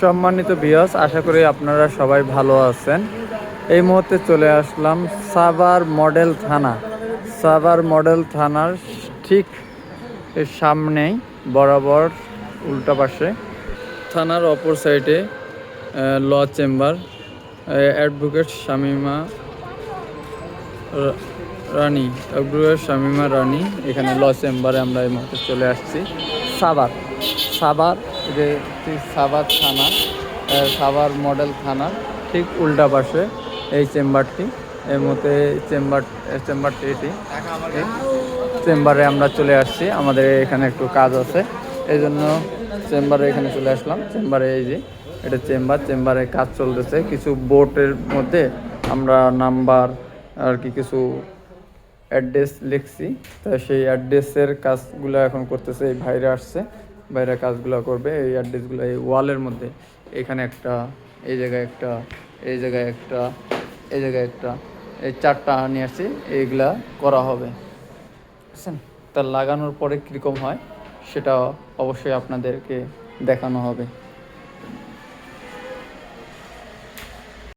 সম্মানিত বিয়স আশা করি আপনারা সবাই ভালো আছেন। এই মুহূর্তে চলে আসলাম সাভার মডেল থানা। সাভার মডেল থানার ঠিক সামনেই, বরাবর উল্টা পাশে, থানার অপর সাইডে law chamber advocate Shamima Rani advocate Shamima Rani, এখানে ল চেম্বারে আমরা এই মুহূর্তে চলে আসছি। সাভার সাভার যে সাভার থানা সাভার মডেল থানা ঠিক উল্টা পাশে এই চেম্বারটি এর মধ্যে চেম্বার চেম্বারটি এটি। চেম্বারে আমরা চলে আসছি, আমাদের এখানে একটু কাজ আছে এই জন্য চেম্বারে এখানে চলে আসলাম। চেম্বারে এই যে, এটা চেম্বার, চেম্বারে কাজ চলতেছে, কিছু বোর্ডের মধ্যে আমরা নাম্বার আর কি কিছু অ্যাড্রেস লিখছি, তো সেই অ্যাড্রেসের কাজগুলো এখন করতেছে, এই ভাইরা আসছে। ভাইরা কাজগুলো করবে, এই অ্যাড্রেসগুলো এই ওয়ালের মধ্যে। এখানে একটা, এই জায়গায় একটা, এই জায়গায় একটা, এই জায়গায় একটা, এই চারটা নিয়ে আসছি, এইগুলা করা হবে। বুঝছেন? তা লাগানোর পরে কীরকম হয় সেটা অবশ্যই আপনাদেরকে দেখানো হবে।